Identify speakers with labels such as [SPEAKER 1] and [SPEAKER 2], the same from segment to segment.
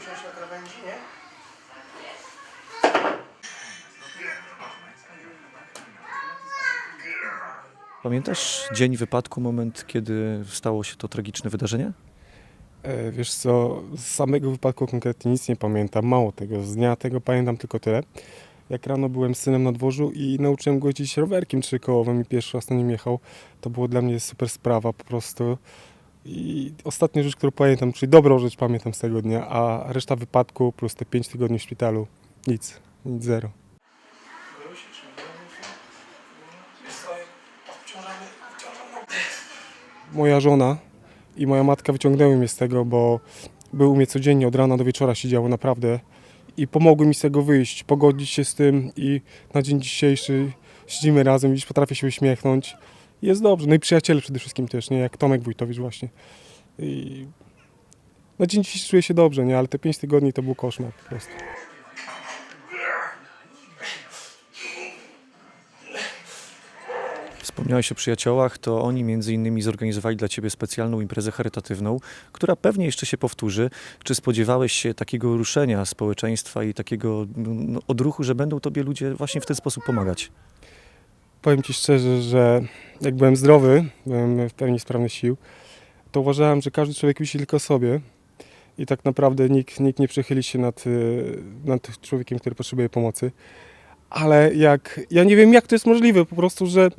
[SPEAKER 1] usiąść na krawędzi, nie?
[SPEAKER 2] Pamiętasz dzień wypadku, moment, kiedy stało się to tragiczne wydarzenie?
[SPEAKER 3] E, Wiesz co, z samego wypadku konkretnie nic nie pamiętam, mało tego, z dnia tego pamiętam tylko tyle. Jak rano byłem synem na dworzu i nauczyłem go jeździć rowerkiem trzykołowym i pierwszy raz na nim jechał, to było dla mnie super sprawa po prostu. I ostatnia rzecz, którą pamiętam, czyli dobrą rzecz pamiętam z tego dnia, a reszta wypadku plus te 5 tygodni w szpitalu, nic, nic zero. Moja żona i moja matka wyciągnęły mnie z tego, bo były u mnie codziennie od rana do wieczora siedziały naprawdę i pomogły mi z tego wyjść, pogodzić się z tym i na dzień dzisiejszy siedzimy razem, dziś potrafię się uśmiechnąć. Jest dobrze, no i przyjaciele przede wszystkim też, nie, jak Tomek Wójtowicz właśnie. I na dzień dzisiejszy czuję się dobrze, nie, ale te pięć tygodni to był koszmar po prostu.
[SPEAKER 2] Wspomniałeś o przyjaciołach, to oni między innymi zorganizowali dla ciebie specjalną imprezę charytatywną, która pewnie jeszcze się powtórzy. Czy spodziewałeś się takiego ruszenia społeczeństwa i takiego no, odruchu, że będą tobie ludzie właśnie w ten sposób pomagać?
[SPEAKER 3] Powiem Ci szczerze, że jak byłem zdrowy, byłem w pełni sprawny sił, to uważałem, że każdy człowiek myśli tylko o sobie i tak naprawdę nikt, nikt nie przechyli się nad, y, nad człowiekiem, który potrzebuje pomocy. Ale jak, ja nie wiem jak to jest możliwe, po prostu, że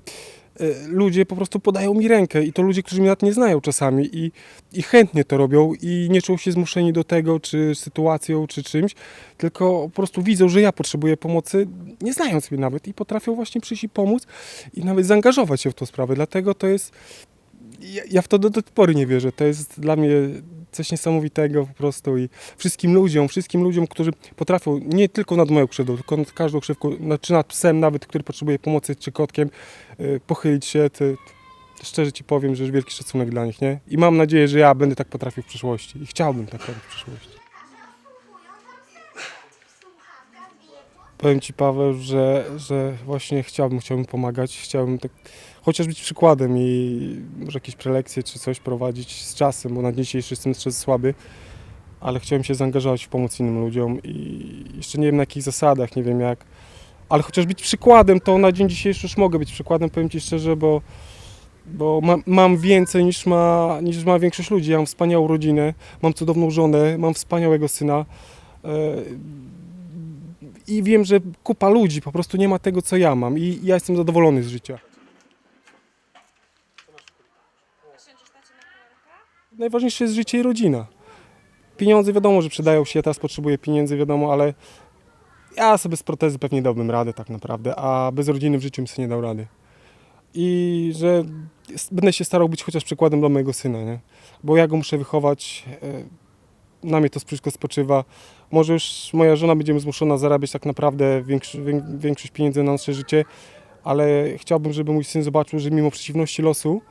[SPEAKER 3] ludzie po prostu podają mi rękę i to ludzie, którzy mnie nawet nie znają czasami i, i chętnie to robią i nie czują się zmuszeni do tego, czy sytuacją, czy czymś, tylko po prostu widzą, że ja potrzebuję pomocy, nie znając mnie nawet i potrafią właśnie przyjść i pomóc i nawet zaangażować się w tą sprawę. Dlatego to jest, ja, ja w to do, do tej pory nie wierzę, to jest dla mnie coś niesamowitego po prostu i wszystkim ludziom, wszystkim ludziom, którzy potrafią nie tylko nad moją krzywdą, tylko nad każdą krzywką, czy nad psem nawet, który potrzebuje pomocy, czy kotkiem, y, pochylić się, to szczerze Ci powiem, że wielki szacunek dla nich, nie? I mam nadzieję, że ja będę tak potrafił w przyszłości i chciałbym tak robić w przyszłości. Powiem Ci Paweł, że, że właśnie chciałbym, chciałbym pomagać, chciałbym tak chociaż być przykładem i może jakieś prelekcje czy coś prowadzić z czasem, bo na dzisiejszy jestem jeszcze słaby, ale chciałem się zaangażować w pomoc innym ludziom i jeszcze nie wiem na jakich zasadach, nie wiem jak, ale chociaż być przykładem, to na dzień dzisiejszy już mogę być przykładem, powiem Ci szczerze, bo, bo mam, mam więcej niż ma, niż ma większość ludzi. Ja mam wspaniałą rodzinę, mam cudowną żonę, mam wspaniałego syna. I wiem, że kupa ludzi po prostu nie ma tego, co ja mam, i ja jestem zadowolony z życia. Najważniejsze jest życie i rodzina. Pieniądze wiadomo, że przydają się, ja teraz potrzebuję pieniędzy, wiadomo, ale ja sobie z protezy pewnie dałbym radę tak naprawdę, a bez rodziny w życiu bym sobie nie dał rady. I że będę się starał być chociaż przykładem dla mojego syna, nie? Bo ja go muszę wychować, e, na mnie to wszystko spoczywa. Może już moja żona będzie zmuszona zarabiać tak naprawdę większy, wię- większość pieniędzy na nasze życie, ale chciałbym, żeby mój syn zobaczył, że mimo przeciwności losu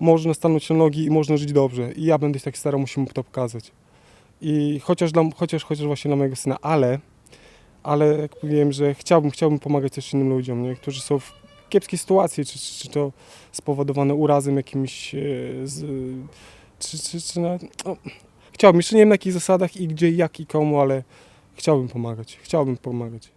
[SPEAKER 3] można stanąć na nogi i można żyć dobrze. I ja będę się tak starał, musi mu to pokazać. I chociaż, dla, chociaż, chociaż właśnie dla mojego syna, ale, ale jak mówiłem, że chciałbym, chciałbym pomagać też innym ludziom, nie? którzy są w kiepskiej sytuacji, czy, czy, czy to spowodowane urazem jakimś, e, z, czy, czy, czy na, no, chciałbym, jeszcze nie wiem na jakich zasadach i gdzie, jak i komu, ale chciałbym pomagać, chciałbym pomagać.